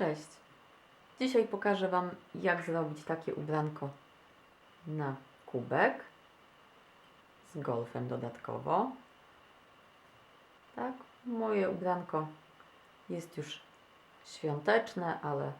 Cześć! Dzisiaj pokażę Wam, jak zrobić takie ubranko na kubek z golfem dodatkowo. Tak, moje ubranko jest już świąteczne, ale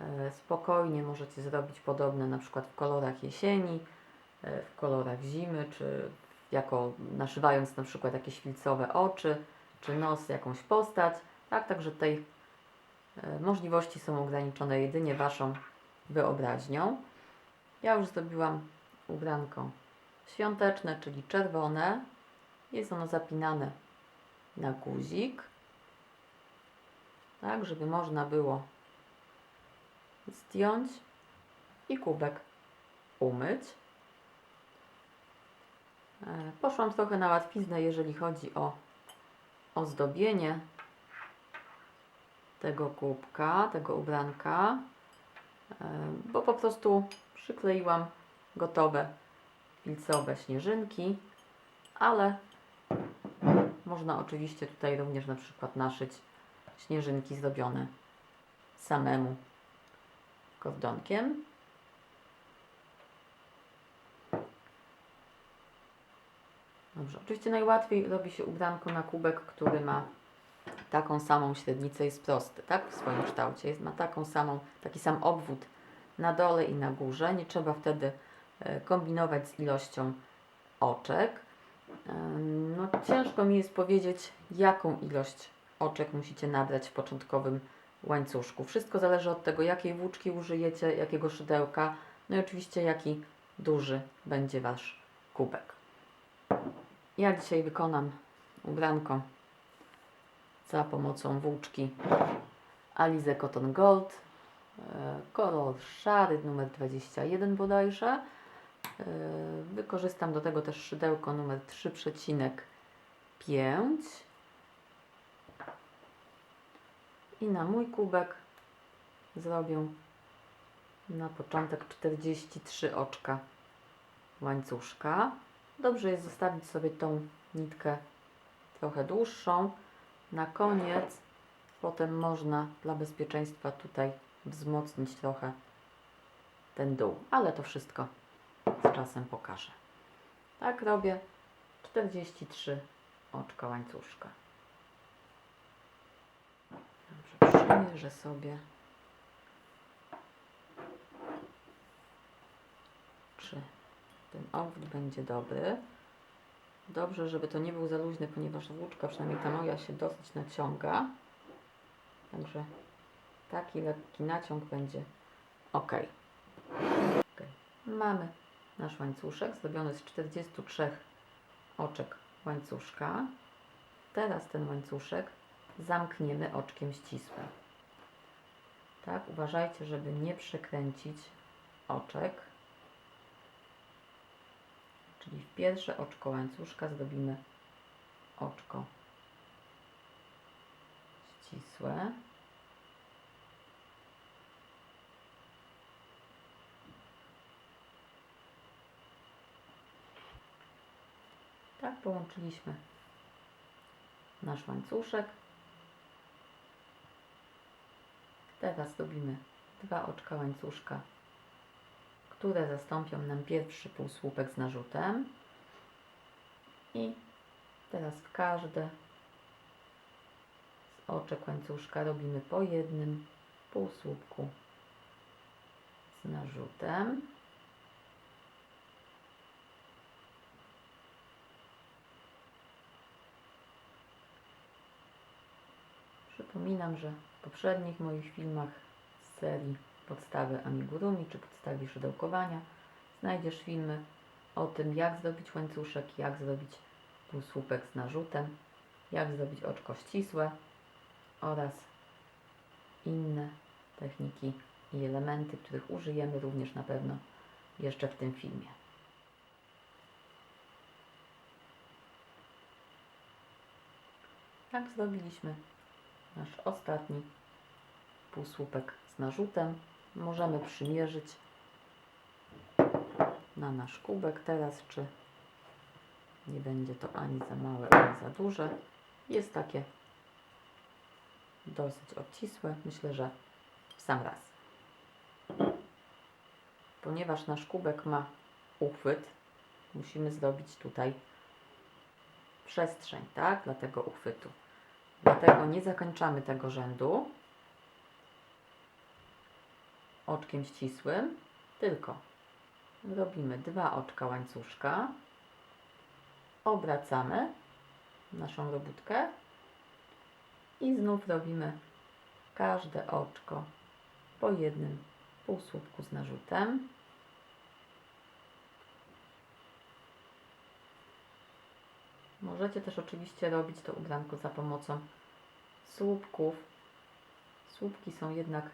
e, spokojnie możecie zrobić podobne na przykład w kolorach jesieni, e, w kolorach zimy, czy jako naszywając na przykład jakieś filcowe oczy, czy nos, jakąś postać. Tak, także E, Możliwości są ograniczone jedynie Waszą wyobraźnią. Ja już zrobiłam ubranko świąteczne, czyli czerwone. Jest ono zapinane na guzik, tak, żeby można było zdjąć i kubek umyć. E, Poszłam trochę na łatwiznę, jeżeli chodzi o ozdobienie tego kubka, tego ubranka, e, bo po prostu przykleiłam gotowe filcowe śnieżynki, ale można oczywiście tutaj również na przykład naszyć śnieżynki zrobione samemu kordonkiem. Dobrze, oczywiście najłatwiej robi się ubranko na kubek, który ma taką samą średnicę, jest prosty, tak? W swoim kształcie. Jest, ma taką samą, taki sam obwód na dole i na górze. Nie trzeba wtedy e, kombinować z ilością oczek. E, No, ciężko mi jest powiedzieć, jaką ilość oczek musicie nabrać w początkowym łańcuszku. Wszystko zależy od tego, jakiej włóczki użyjecie, jakiego szydełka, no i oczywiście jaki duży będzie Wasz kubek. Ja dzisiaj wykonam ubranko za pomocą włóczki Alize Cotton Gold. e, Kolor szary, numer 21 bodajże. E, Wykorzystam do tego też szydełko numer 3,5 i na mój kubek zrobię na początek 43 oczka łańcuszka. Dobrze jest zostawić sobie tą nitkę trochę dłuższą. Na koniec potem można dla bezpieczeństwa tutaj wzmocnić trochę ten dół, ale to wszystko z czasem pokażę. Tak robię 43 oczka łańcuszka. Dobrze, przymierzę sobie czy ten obwód będzie dobry. Dobrze, żeby to nie był za luźny, ponieważ włóczka, przynajmniej ta moja, się dosyć naciąga. Także taki lekki naciąg będzie ok. Ok. Mamy nasz łańcuszek zrobiony z 43 oczek łańcuszka. Teraz ten łańcuszek zamkniemy oczkiem ścisłym. Tak, uważajcie, żeby nie przekręcić oczek. Czyli w pierwsze oczko łańcuszka zrobimy oczko ścisłe. Tak połączyliśmy nasz łańcuszek. Teraz robimy dwa oczka łańcuszka które zastąpią nam pierwszy półsłupek z narzutem. I teraz w każde z oczek łańcuszka robimy po jednym półsłupku z narzutem. Przypominam, że w poprzednich moich filmach z serii podstawy amigurumi czy podstawy szydełkowania. Znajdziesz filmy o tym, jak zrobić łańcuszek, jak zrobić półsłupek z narzutem, jak zrobić oczko ścisłe oraz inne techniki i elementy, których użyjemy również na pewno jeszcze w tym filmie. Tak zrobiliśmy nasz ostatni półsłupek z narzutem. Możemy przymierzyć na nasz kubek teraz, czy nie będzie to ani za małe, ani za duże. Jest takie dosyć obcisłe. Myślę, że sam raz. Ponieważ nasz kubek ma uchwyt, musimy zrobić tutaj przestrzeń, tak, dla tego uchwytu. Dlatego nie zakończamy tego rzędu oczkiem ścisłym, tylko robimy dwa oczka łańcuszka, obracamy naszą robótkę i znów robimy każde oczko po jednym półsłupku z narzutem. Możecie też oczywiście robić to ubranko za pomocą słupków. Słupki są jednak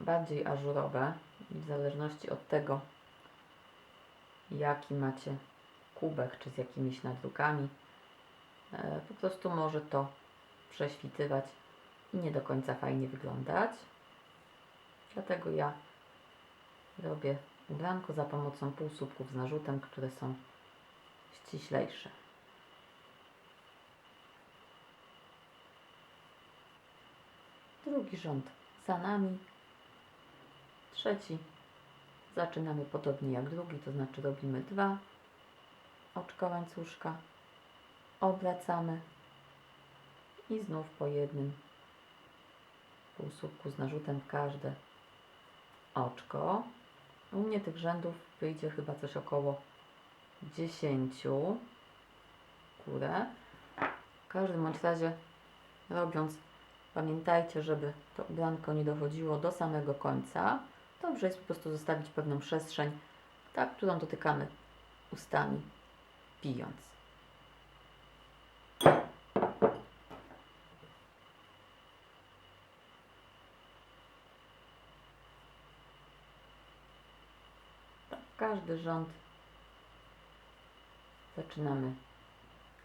bardziej ażurowe w zależności od tego, jaki macie kubek, czy z jakimiś nadrukami, e, po prostu może to prześwitywać i nie do końca fajnie wyglądać. Dlatego ja robię ubranko za pomocą półsłupków z narzutem, które są ściślejsze. Drugi rząd za nami. Trzeci. Zaczynamy podobnie jak drugi, to znaczy robimy dwa. Oczka łańcuszka, obracamy. I znów po jednym. Półsłupku z narzutem w każde. Oczko. U mnie tych rzędów wyjdzie chyba coś około 10 górę. W każdym bądź razie robiąc, pamiętajcie, żeby to ubranko nie dochodziło do samego końca. Dobrze jest po prostu zostawić pewną przestrzeń, tak, którą dotykamy ustami, pijąc. Każdy rząd zaczynamy,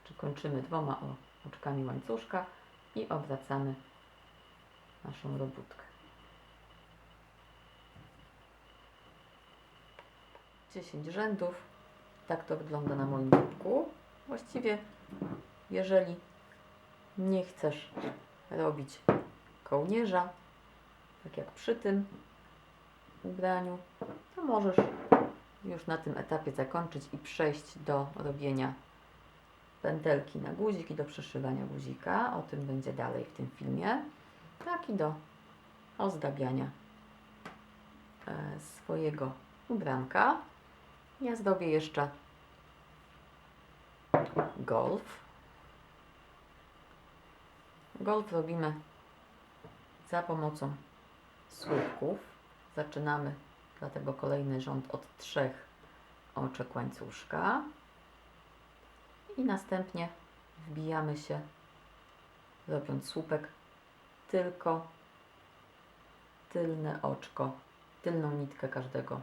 czy kończymy dwoma oczkami łańcuszka i obracamy naszą robótkę. 10 rzędów. Tak to wygląda na moim kubku. Właściwie, jeżeli nie chcesz robić kołnierza, tak jak przy tym ubraniu, to możesz już na tym etapie zakończyć i przejść do robienia pętelki na guzik i do przeszywania guzika. O tym będzie dalej w tym filmie. Tak i do ozdabiania e, swojego ubranka. Ja zrobię jeszcze golf. Golf robimy za pomocą słupków. Zaczynamy dlatego kolejny rząd od trzech oczek łańcuszka i następnie wbijamy się robiąc słupek tylko tylne oczko, tylną nitkę każdego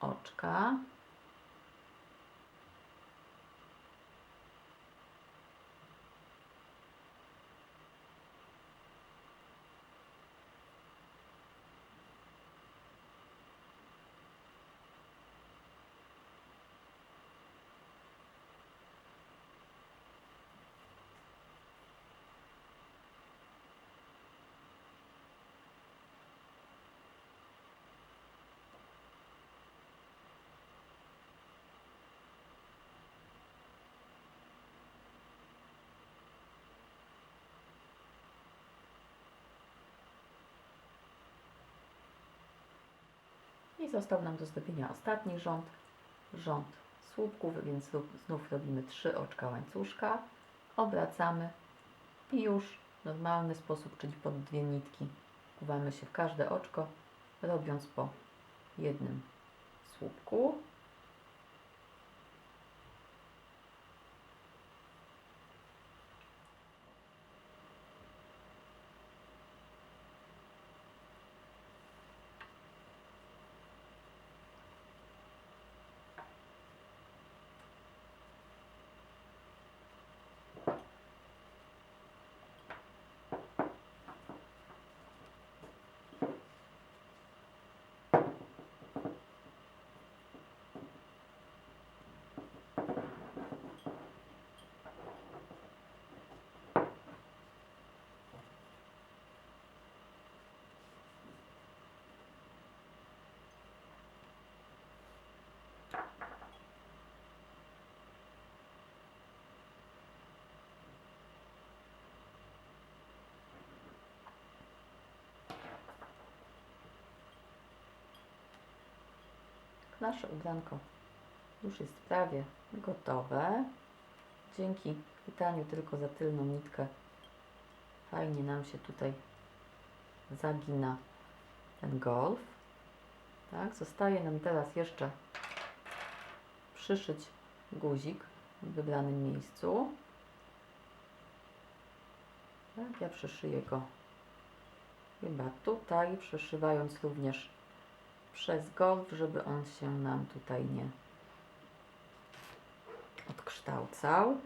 oczka. Został nam do zrobienia ostatni rząd, rząd słupków, więc znów- robimy trzy oczka łańcuszka, obracamy i już normalny sposób, czyli pod dwie nitki, wkuwamy się w każde oczko, robiąc po jednym słupku. Nasze ubranko już jest prawie gotowe. Dzięki chwytaniu tylko za tylną nitkę fajnie nam się tutaj zagina ten golf. Tak, zostaje nam teraz jeszcze przyszyć guzik w wybranym miejscu. Tak, ja przyszyję go chyba tutaj, przeszywając również przez golf, żeby on się nam tutaj nie odkształcał.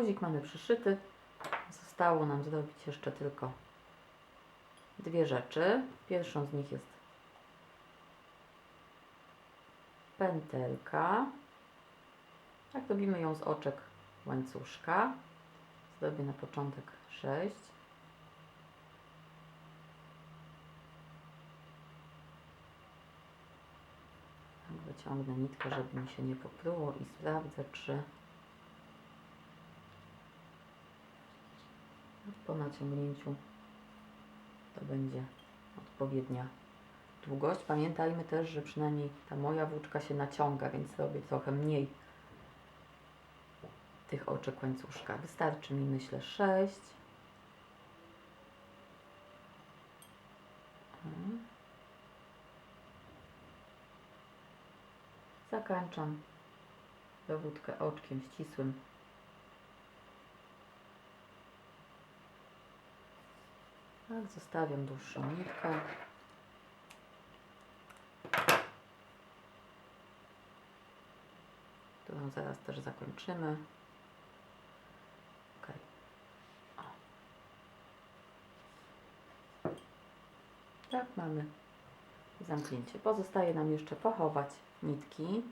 Guzik mamy przyszyty. Zostało nam zrobić jeszcze tylko dwie rzeczy. Pierwszą z nich jest pętelka. Tak robimy ją z oczek łańcuszka. Zrobię na początek 6. Wyciągnę nitkę, żeby mi się nie popruło i sprawdzę, czy po naciągnięciu to będzie odpowiednia długość. Pamiętajmy też, że przynajmniej ta moja włóczka się naciąga, więc robię trochę mniej tych oczek łańcuszka. Wystarczy mi myślę 6. Zakończam dowódkę oczkiem ścisłym Tak, zostawiam dłuższą nitkę. Którą zaraz też zakończymy. Ok. O. Tak, mamy zamknięcie. Pozostaje nam jeszcze pochować nitki.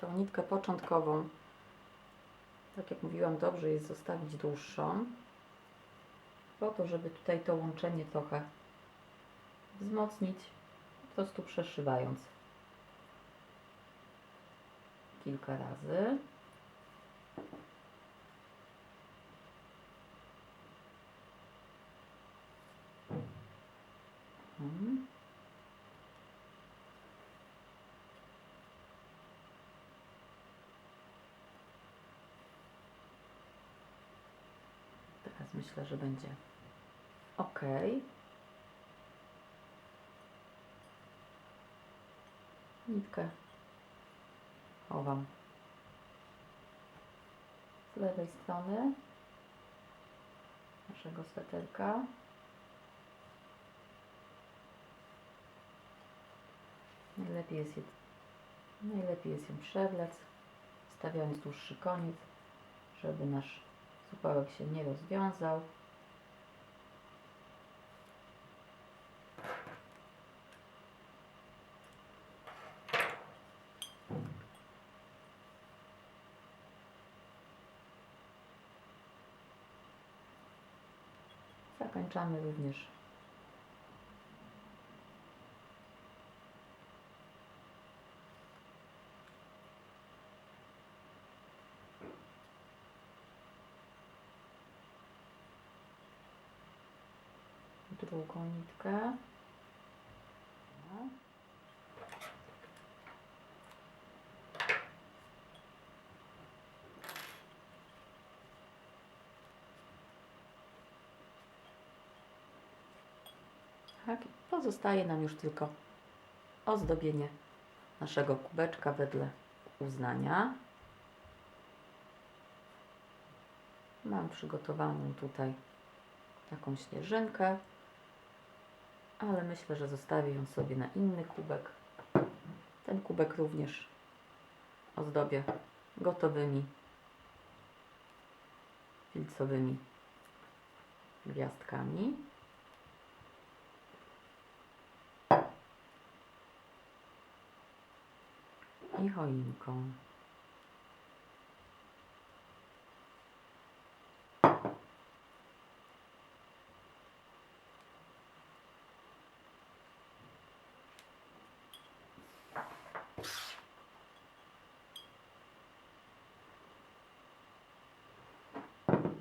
Tą nitkę początkową, tak jak mówiłam, dobrze jest zostawić dłuższą po to, żeby tutaj to łączenie trochę wzmocnić, po prostu przeszywając kilka razy. Mhm. Teraz myślę, że będzie ok. Nitkę chowam z lewej strony naszego sweterka. Najlepiej jest, je, najlepiej jest ją przewlec, stawiając dłuższy koniec, żeby nasz supełek się nie rozwiązał. Zakończamy również drugą nitkę. Tak, pozostaje nam już tylko ozdobienie naszego kubeczka wedle uznania. Mam przygotowaną tutaj taką śnieżynkę, ale myślę, że zostawię ją sobie na inny kubek. Ten kubek również ozdobię gotowymi filcowymi gwiazdkami. I choinką.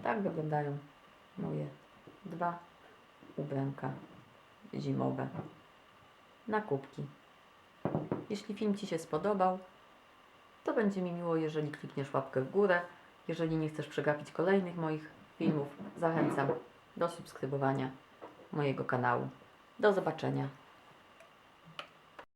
Tak wyglądają moje dwa ubranka zimowe na kubki. Jeśli film Ci się spodobał, to będzie mi miło, jeżeli klikniesz łapkę w górę. Jeżeli nie chcesz przegapić kolejnych moich filmów, zachęcam do subskrybowania mojego kanału. Do zobaczenia.